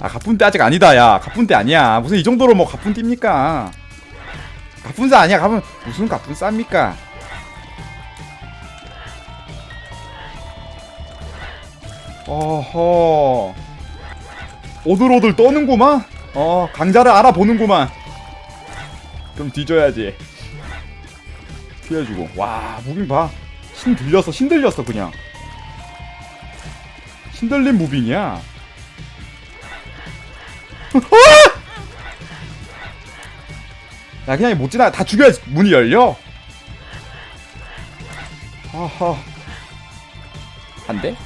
아 가뿐 때 아직 아니다 야. 가뿐 때 아니야. 무슨 이 정도로 뭐 가뿐 띠입니까? 가뿐싸 아니야. 가뿐 무슨 가뿐 싸입니까? 어허. 오들오들 떠는구만? 어 강자를 알아보는구만. 그럼 뒤져야지. 피해주고. 와 무빙 봐 신 들렸어 신 들렸어 그냥. 신들린 무빙이야 야 그냥 못 지나 다 죽여야지 문이 열려? 아하. 안 돼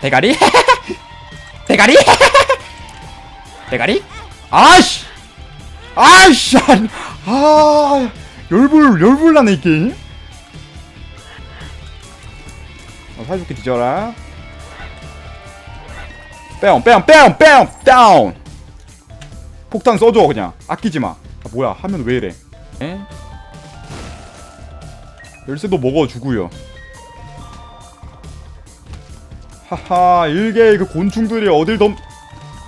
대가리? 대가리? 대가리? 아씨! 아씨! 아 열불 열불 나네 이 게임? 어, 사줄게 뒤져라 빼옹 빼옹 빼옹 빼옹 다운. 폭탄 써줘 그냥. 아끼지마. 아, 뭐야 화면 왜 이래? 에? 열쇠도 먹어주고요. 하하 일개의 그 곤충들이 어딜 덤...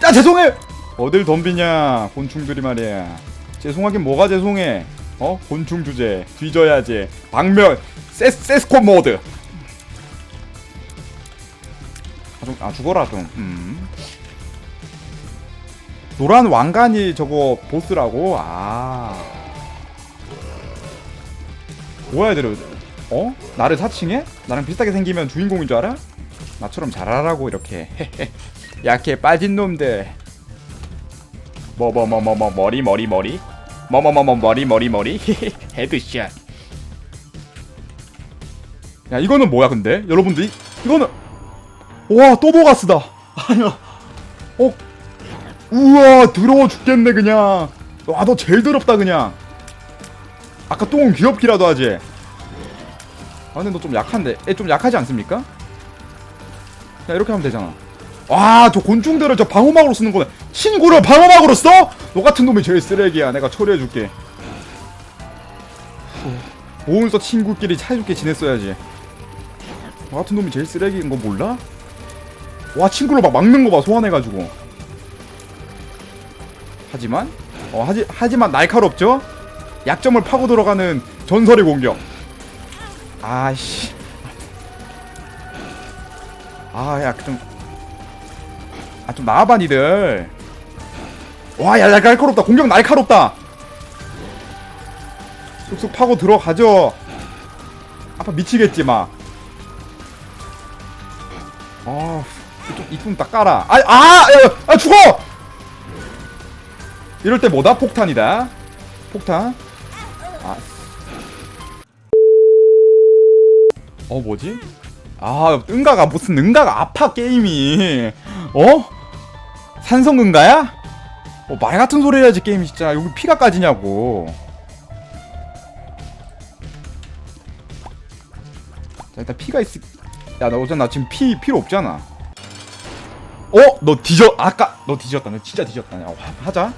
야 죄송해! 어딜 덤비냐 곤충들이 말이야. 죄송하긴 뭐가 죄송해? 어? 곤충 주제. 뒤져야지. 세, 세스코 모드 좀, 아 죽어라 좀 음. 노란 왕관이 저거 보스라고? 아 뭐야 얘들아 어? 나를 사칭해? 나랑 비슷하게 생기면 주인공인 줄 알아? 나처럼 잘하라고 이렇게 약해 빠진 놈들 뭐 뭐 뭐 뭐 뭐 머리 머리 머리 뭐 뭐 뭐 뭐 머리 머리 머리 헤드샷 야 이거는 뭐야 근데 여러분들 이- 이거는 와 또 보가스다 아니야 어? 우와 더러워 죽겠네 그냥. 와 너 제일 더럽다 그냥. 아까 똥은 귀엽기라도 하지. 아 근데 너 좀 약한데? 애 좀 약하지 않습니까? 야 이렇게 하면 되잖아. 와 저 곤충들을 저 방어막으로 쓰는 거네. 친구를 방어막으로 써? 너 같은 놈이 제일 쓰레기야. 내가 처리해줄게. 모은서 친구끼리 사이좋게 지냈어야지. 너 같은 놈이 제일 쓰레기인 거 몰라? 와 친구를 막 막는 거 봐 소환해가지고. 하지만 어 하지 하지만 날카롭죠? 약점을 파고 들어가는 전설의 공격. 아씨. 아야좀. 아좀 나와봐 니들. 와야 날카롭다. 공격 날카롭다. 쑥쑥 파고 들어가죠? 아빠 미치겠지 막. 아, 좀 이쁜 딱 깔아. 아, 아, 야, 아, 죽어! 이럴 때 뭐다? 폭탄이다. 폭탄. 아. 어, 뭐지? 아, 응가가 무슨 응가가 아파 게임이. 어? 산성 응가야? 어, 말 같은 소리 해야지 게임이 진짜 여기 피가 까지냐고. 자, 일단 피가 있. 야, 나 어제 나 지금 피 필요 없잖아. 어? 너 뒤져 아까 너 뒤졌다. 너 진짜 뒤졌다. 야, 하- 하자.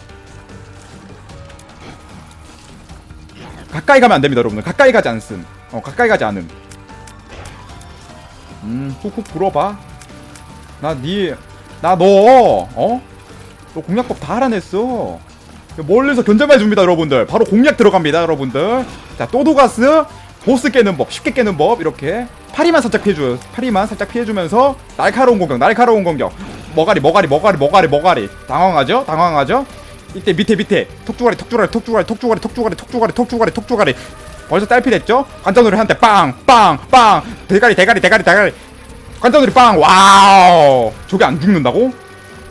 가까이 가면 안 됩니다, 여러분들. 가까이 가지 않음. 어, 가까이 가지 않음. 음, 훅훅 불어봐. 나 니, 나 너, 어? 너 공략법 다 알아냈어. 멀리서 견제만 해줍니다, 여러분들. 바로 공략 들어갑니다, 여러분들. 자, 또도가스, 보스 깨는 법, 쉽게 깨는 법, 이렇게. 파리만 살짝 피해줘요. 파리만 살짝 피해주면서, 날카로운 공격, 날카로운 공격. 머가리, 머가리, 머가리, 머가리, 머가리. 당황하죠? 당황하죠? 이때 밑에, 밑에. 톡주가리, 톡주가리, 톡주가리, 톡주가리, 톡주가리, 톡주가리, 톡주가리, 톡주가리. 벌써 딸피 됐죠? 관자놀이 한대 빵, 빵, 빵. 대가리, 대가리, 대가리, 대가리. 관자놀이 빵, 와우. 저게 안 죽는다고?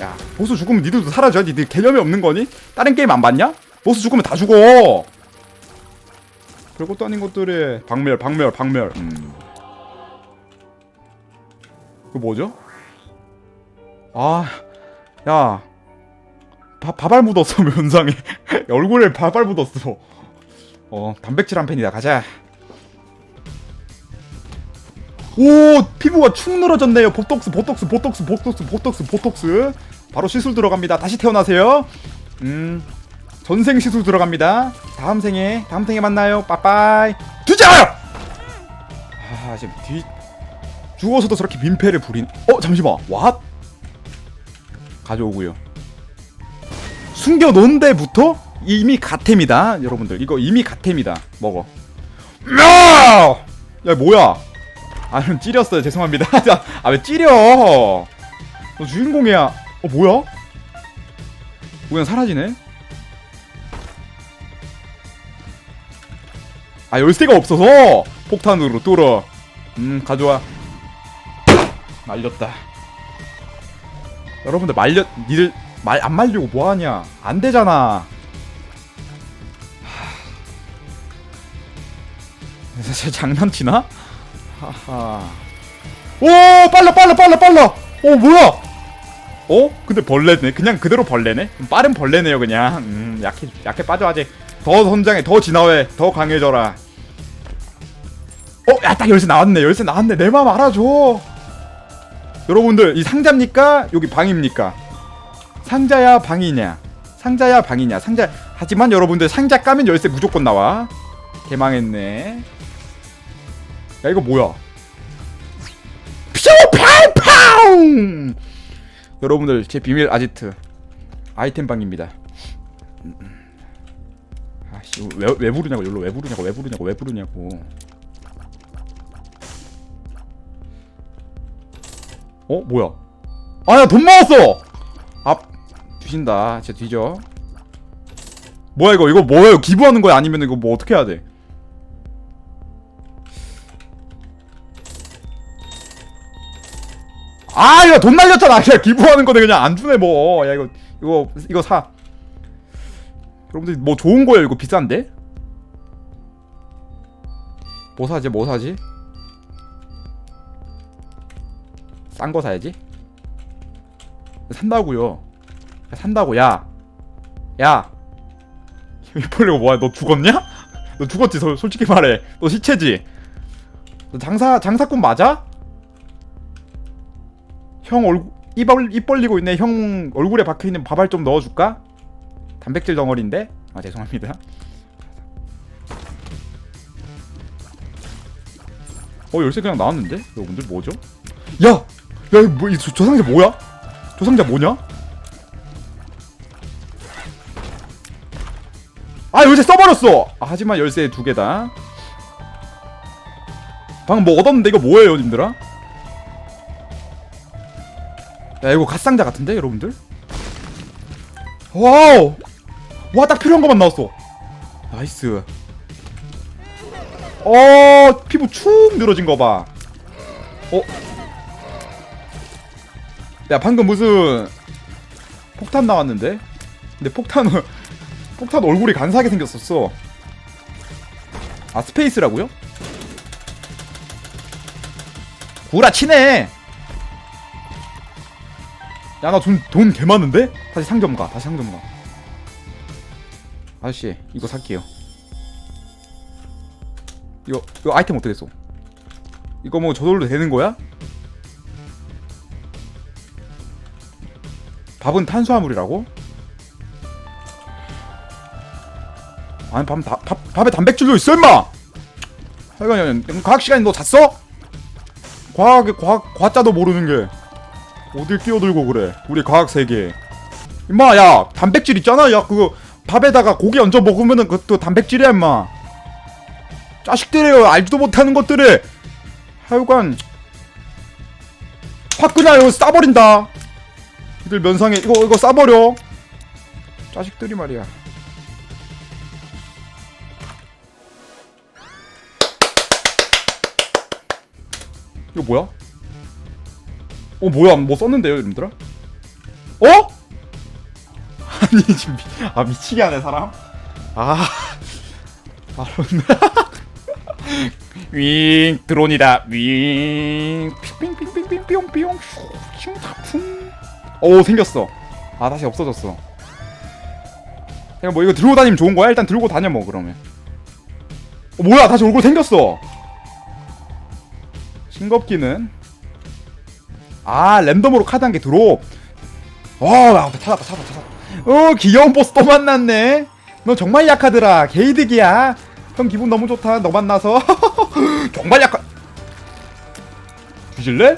야, 보스 죽으면 니들도 사라져. 니들 개념이 없는 거니? 다른 게임 안 봤냐? 보스 죽으면 다 죽어. 별것도 아닌 것들이 박멸, 박멸, 박멸. 음. 그 뭐죠? 아, 야, 바, 바발 묻었어 면상에. 얼굴에 바발 묻었어. 어, 단백질 한 펜이다. 가자. 오 피부가 축 늘어졌네요. 보톡스 보톡스 보톡스 보톡스 보톡스 보톡스. 바로 시술 들어갑니다. 다시 태어나세요. 음 전생 시술 들어갑니다. 다음 생에 다음 생에 만나요. 빠빠이. 뒤져 아 지금 뒤 죽어서도 저렇게 민폐를 부린 어 잠시만. 왓 가져오고요. 숨겨놓은 데부터 이미 가템이다 여러분들. 이거 이미 가템이다. 먹어. 야! 야 뭐야? 아형 찌렸어요. 죄송합니다. 아 왜 찌려? 너 주인공이야. 어 뭐야? 그냥 사라지네? 아 열쇠가 없어서 폭탄으로 뚫어. 음 가져와. 말렸다 여러분들 말려 니들 말 안 말리고 뭐 하냐? 안 되잖아. 하... 사실 장난치나? 하하. 오 빨라 빨라 빨라 빨라. 어 뭐야? 어? 근데 벌레네. 그냥 그대로 벌레네. 빠른 벌레네요 그냥. 음 약해 약해 빠져 아직. 더 선장해 더 진화해 더 강해져라. 어? 야 딱 열쇠 나왔네 열쇠 나왔네 내 마음 알아줘. 여러분들 이 상자입니까? 여기 방입니까? 상자야 방이냐? 상자야 방이냐? 상자 하지만 여러분들 상자 까면 열쇠 무조건 나와. 개망했네. 야 이거 뭐야? 퓨팡팡! 여러분들 제 비밀 아지트. 아이템 방입니다. 아씨 왜, 왜 부르냐고 여기로 왜 부르냐고 왜 부르냐고 왜 부르냐고 어 뭐야 아야 돈 모았어 아 뒤진다 진짜 뒤져 뭐야 이거 이거 뭐예요 기부하는 거야 아니면 이거 뭐 어떻게 해야 돼 아, 이거 돈 날렸잖아. 그냥 기부하는 거네. 그냥 안 주네, 뭐. 야, 이거, 이거, 이거 사. 여러분들, 뭐 좋은 거예요? 이거 비싼데? 뭐 사지, 뭐 사지? 싼 거 사야지. 산다고요. 야, 산다고 야. 야. 이벌레가 뭐야? 너 죽었냐? 너 죽었지? 소, 솔직히 말해. 너 시체지? 너 장사 장사꾼 맞아? 형 얼굴 입, 벌- 입 벌리고 있네. 형 얼굴에 박혀 있는 밥알 좀 넣어줄까? 단백질 덩어리인데. 아 죄송합니다. 어 열쇠 그냥 나왔는데? 여러분들 뭐죠? 야, 야, 이거 뭐, 이, 저, 저 상자 뭐야? 저 상자 뭐냐? 아 열쇠 써버렸어. 아, 하지만 열쇠 두 개다. 방금 뭐 얻었는데 이거 뭐예요, 님들아? 야 이거 갓상자 같은데 여러분들? 와우! 와 딱 필요한 것만 나왔어. 나이스. 어 피부 축 늘어진 거 봐. 어? 야 방금 무슨 폭탄 나왔는데? 근데 폭탄은 폭탄 얼굴이 간사하게 생겼었어. 아 스페이스라고요? 구라치네. 야 나 돈 돈 개 많은데? 다시 상점 가. 다시 상점 가. 아저씨 이거 살게요. 이거 이거 아이템 어떻게 써? 이거 뭐 저절로 되는 거야? 밥은 탄수화물이라고? 아니 밥, 다, 밥 밥에 단백질도 있어 임마. 하여간 과학 시간에 너 잤어? 과학 과학 과자도 모르는 게 어딜 끼어들고 그래? 우리 과학 세계. 임마 야 단백질 있잖아. 야 그거 밥에다가 고기 얹어 먹으면은 그것도 단백질이야 임마. 자식들이요 알지도 못하는 것들을 하여간 확 그냥 이거 싸버린다. 이들 면상에 이거 이거 싸버려. 자식들이 말이야. 이거 뭐야? 어 뭐야 뭐 썼는데요 여러분들아? 어? 아니 지금 미, 아 미치게 하네 사람 아 알았네 윙 드론이다 윙 핑핑핑핑핑 뿅뿅 오 생겼어. 아 다시 없어졌어. 내가 뭐 이거 들고 다니면 좋은 거야? 일단 들고 다녀 뭐 그러면. 어 뭐야 다시 얼굴 생겼어. 싱겁기는. 아 랜덤으로 카드 한개 드롭 와야 찾았다 찾았다 찾았다. 어 귀여운 보스 또 만났네. 너 정말 약하더라. 게이득이야. 형 기분 너무 좋다. 너 만나서. 정말 약하 뒤질래?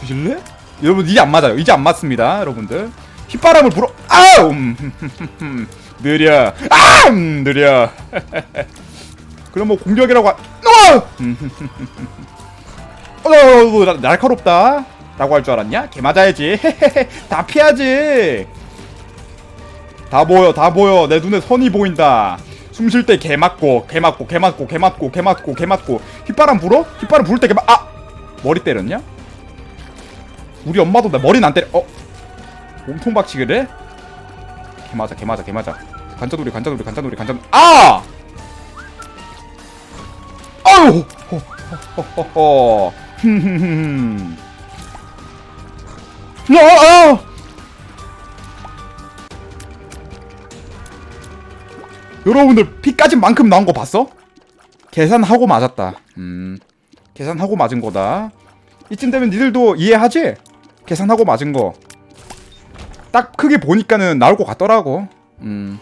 뒤질래? 여러분 이제 안 맞아요. 이제 안 맞습니다 여러분들. 휘바람을 불어 아우! 음, 느려. 아! 음, 느려. 그럼 뭐 공격이라고 하... 어! 어, 어, 나- 날카롭다. 라고 할 줄 알았냐? 개 맞아야지. 다 피하지. 다 보여 다 보여. 내 눈에 선이 보인다. 숨 쉴 때 개 맞고 개 맞고 개 맞고 개 맞고 개 맞고 개 맞고. 휘바람 불어? 휘바람 불때개 맞.. 아! 머리 때렸냐? 우리 엄마도 나 머리는 안 때려 어? 몸통 박치기를 해? 개 맞아 개 맞아 개 맞아 간짜놀이 간짜놀이 간짜놀이 간짜놀이 아! 아유! 아! 여러분들 피 까진 만큼 나온 거 봤어? 계산하고 맞았다. 음, 계산하고 맞은 거다. 이쯤 되면 니들도 이해하지? 계산하고 맞은 거. 딱 크게 보니까는 나올 것 같더라고. 음.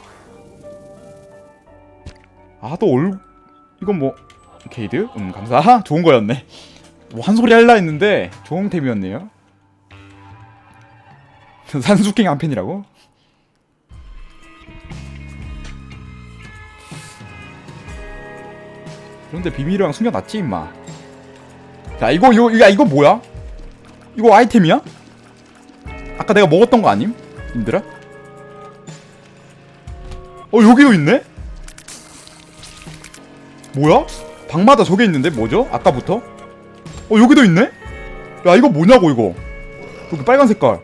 아, 또 올, 이건 뭐, 게이드? 음, 감사. 좋은 거였네. 뭐, 한 소리 할라 했는데, 좋은 템이었네요. 산수킹 한 팬이라고? 그런데 비밀이랑 숨겨놨지 임마 야 이거 이거 야 이거 뭐야? 이거 아이템이야? 아까 내가 먹었던 거 아님? 님들아? 어 여기도 있네? 뭐야? 방마다 저게 있는데 뭐죠? 아까부터? 어 여기도 있네? 야 이거 뭐냐고 이거 여기 빨간 색깔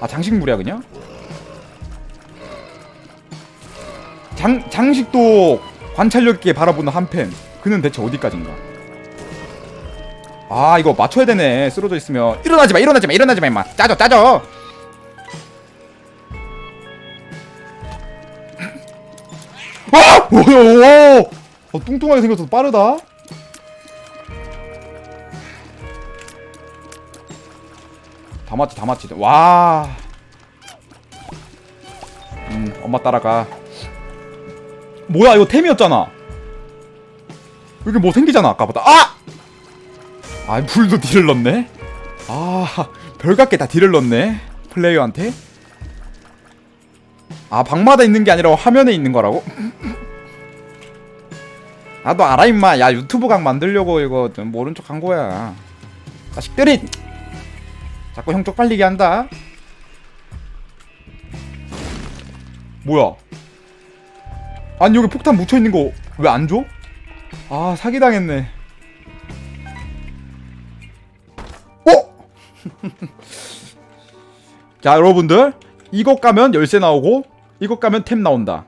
아 장식물이야 그냥? 장, 장식도 관찰력 있게 바라보는 한팬 그는 대체 어디까지인가 아 이거 맞춰야 되네. 쓰러져 있으면. 일어나지마 일어나지마 일어나지마 임마. 짜져 짜져 아! 오오 어, 뚱뚱하게 생겨서 빠르다. 다 맞지 다 맞지. 와. 음, 엄마 따라가. 뭐야 이거 템이었잖아. 여기 뭐 생기잖아 아까보다. 아! 아 불도 딜을 넣네? 아 별같게 다 딜을 넣네 플레이어한테? 아 방마다 있는 게 아니라 화면에 있는 거라고? 나도 알아 임마. 야 유튜브 각 만들려고 이거 모른 척 한 거야. 자식들이! 자꾸 형 쪽팔리게 한다. 뭐야? 아니 여기 폭탄 묻혀있는 거 왜 안 줘? 아 사기당했네 자 여러분들 이것 가면 열쇠 나오고 이것 가면 템 나온다.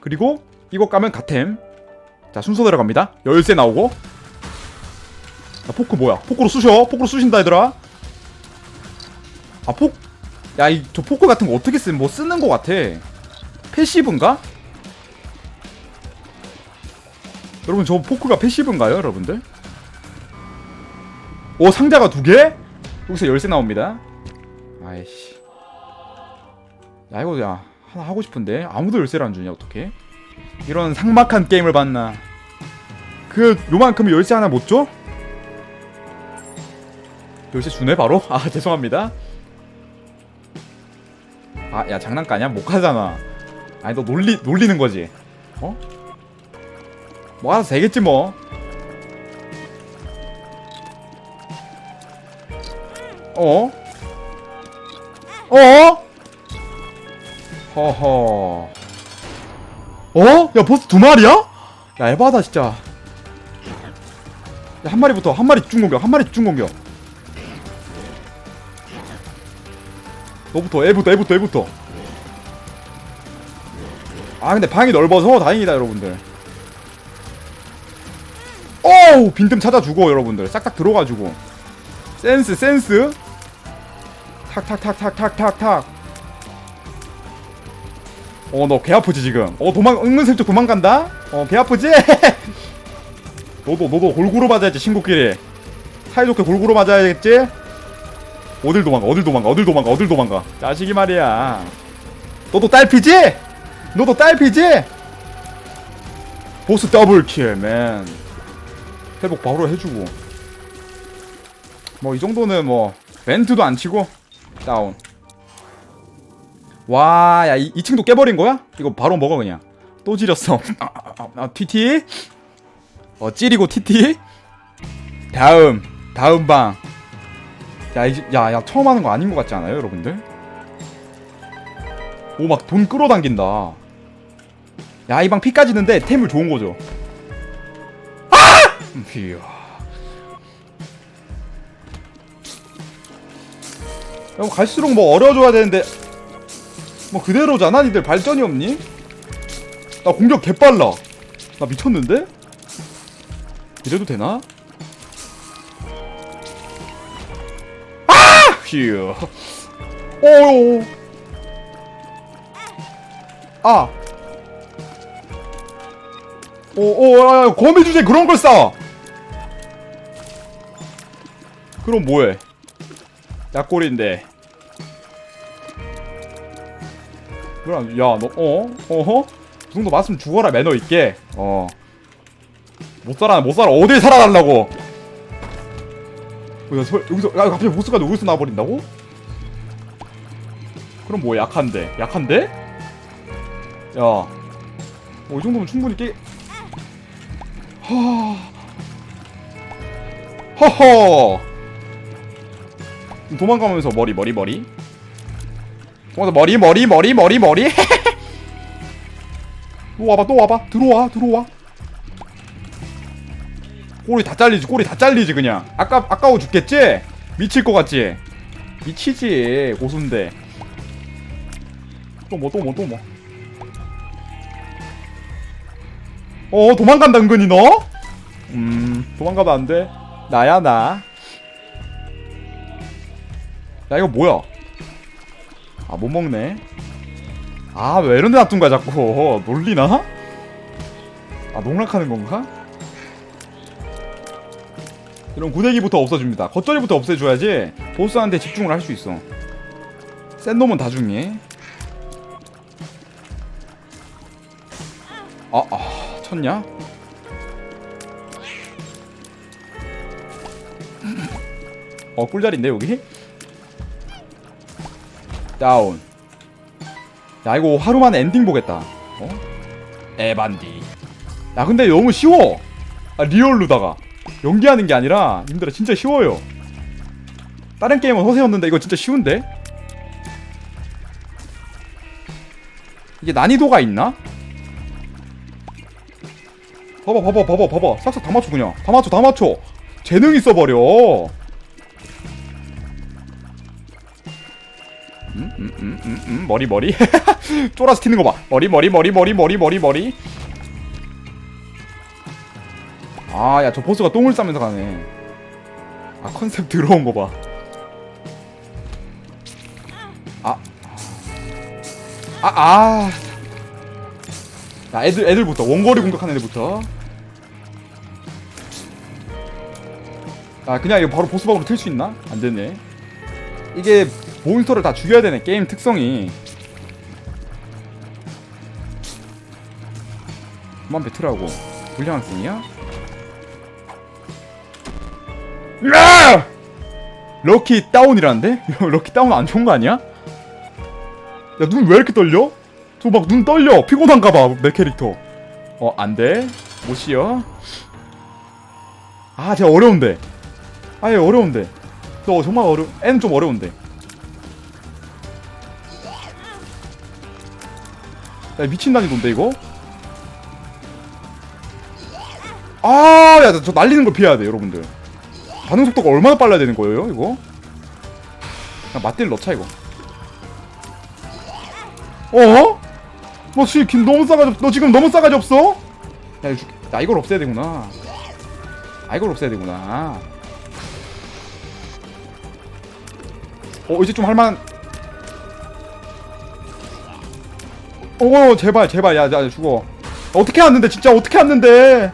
그리고 이것 가면 갓템. 자 순서대로 갑니다. 열쇠 나오고. 자 포크 뭐야? 포크로 쑤셔. 포크로 쑤신다 얘들아. 아폭야이 저 포크 같은 거 어떻게 쓰는 뭐 쓰는 거 같아. 패시브인가? 여러분 저 포크가 패시브인가요 여러분들? 오 상자가 두 개? 여기서 열쇠 나옵니다 아이씨 야 이거 야 하나 하고 싶은데 아무도 열쇠를 안 주냐 어떡해 이런 상막한 게임을 봤나 그 요만큼 열쇠 하나 못 줘? 열쇠 주네 바로? 아 죄송합니다 아 야 장난까냐? 못 가잖아 아니 너 놀리 놀리는 거지 어? 뭐 알아서 되겠지 뭐 어? 어? 허허 어? 야 보스 두 마리야? 야 에바다 진짜 야 한 마리부터 한 마리 집중 공격 한 마리 집중 공격 너부터 애부터 애부터 애부터 아 근데 방이 넓어서 다행이다 여러분들 오우 빈틈 찾아주고 여러분들 싹싹 들어가지고 센스 센스 탁탁탁탁탁탁탁 어 너 개 아프지 지금? 어 도망 은근슬쩍 도망간다? 어 개 아프지? 너도 너도 골고루 맞아야지 친구끼리. 사이좋게 골고루 맞아야겠지? 어딜 도망가 어딜 도망가 어딜 도망가 어딜 도망가. 자식이 말이야. 너도 딸피지? 너도 딸피지? 보스 더블킬 맨. 회복 바로 해주고. 뭐 이 정도는 뭐 벤트도 안 치고 다운 와야 2층도 깨버린 거야? 이거 바로 먹어 그냥 또 지렸어 아, 아, 아, 아, TT 어 찌리고 TT 다음 다음 방 야, 이제, 야, 야, 처음 하는 거 아닌 것 같지 않아요, 여러분들? 오, 막 돈 끌어당긴다. 야, 이 방 피 까지는데 템을 좋은 거죠. 아! 음, 이야. 야, 뭐 갈수록 뭐 어려워져야 되는데, 뭐 그대로잖아, 니들 발전이 없니? 나 공격 개빨라. 나 미쳤는데? 이래도 되나? 휴. 오. 아. 오, 오, 아, 거미 주제 그런 걸 싸. 그럼 뭐해? 약골인데. 그럼 야, 너 어? 어허? 그 정도 맞으면 죽어라 매너 있게. 어. 못 살아, 못 살아. 어딜 살아달라고? 어, 야, 설, 여기서 야 갑자기 보스가 여기서 나와버린다고? 그럼 뭐 약한데? 약한데? 야, 어, 이 정도면 충분히 깨. 하. 허허. 도망가면서 머리 머리 머리. 도망서 머리 머리 머리 머리 머리. 또 와봐 또 와봐. 들어와 들어와. 꼬리 다 잘리지 꼬리 다 잘리지 그냥. 아까 아까워 죽겠지? 미칠 것 같지? 미치지 고수인데 또 뭐 또 뭐 또 뭐. 어 도망간다 은근히 너? 음 도망가면 안돼. 나야 나야 이거 뭐야 아 못 먹네 아 왜 이런 데 놔둔 거야 자꾸 놀리나? 아 농락하는 건가? 이런 구데기부터 없어줍니다. 겉절이부터 없애줘야지 보스한테 집중을 할 수 있어. 센 놈은 다 중해. 아, 아, 쳤냐? 어, 꿀자리인데 여기? 다운. 야, 이거 하루 만에 엔딩 보겠다. 어? 에반디. 야, 근데 너무 쉬워. 아, 리얼루다가. 연기하는 게 아니라 님들아 진짜 쉬워요 다른 게임은 허세였는데 이거 진짜 쉬운데? 이게 난이도가 있나? 봐봐 봐봐 봐봐 봐봐 싹싹 다 맞춰 그냥 다 맞춰 다 맞춰 재능 있어버려 음, 음, 음, 음, 음, 머리 머리 쫄아서 튀는 거봐 머리 머리 머리 머리 머리 머리 머리 아, 야, 저 보스가 똥을 싸면서 가네. 아, 컨셉 들어온 거 봐. 아. 아, 아. 야, 애들, 애들부터. 원거리 공격하는 애들부터. 아, 그냥 이거 바로 보스방으로 틀 수 있나? 안 되네. 이게 몬스터를 다 죽여야 되네, 게임 특성이. 그만 뱉으라고. 불량한 씀이야 야! 럭키 다운이라는데? 럭키 다운 안 좋은 거 아니야? 야, 눈 왜 이렇게 떨려? 저 막 눈 떨려. 피곤한가 봐, 내 캐릭터. 어, 안 돼. 못 씌어. 아, 제가 어려운데. 아예 어려운데. 너 정말 어려, 애는 좀 어려운데. 야, 미친 난이도인데, 이거? 아, 야, 저 날리는 걸 피해야 돼, 여러분들. 반응 속도가 얼마나 빨라야 되는 거예요, 이거? 그냥 맞딜 넣자, 이거. 어? 너 지금 너무 싸가지 없, 너 지금 너무 싸가지 없어? 야, 죽- 야, 이걸 없애야 되구나. 아, 이걸 없애야 되구나. 어, 이제 좀 할만. 어, 제발, 제발, 야, 야, 죽어. 어떻게 왔는데, 진짜 어떻게 왔는데?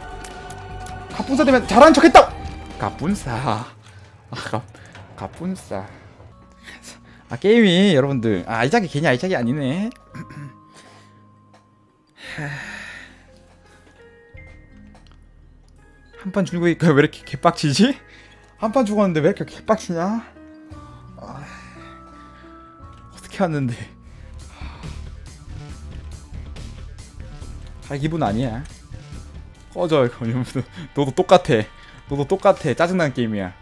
갑분사 되면 잘한 척 했다! 갑분싸 아, 갑, 갑분싸 아 게임이 여러분들 아 아이작이 괜히 아이작이 아니네 한 판 죽으니까 왜 이렇게 개빡치지? 한 판 죽었는데 왜 이렇게 개빡치냐? 어떻게 왔는데 기분 아니야. 꺼져 이거. 너도 똑같아. 너도 똑같아. 짜증나는 게임이야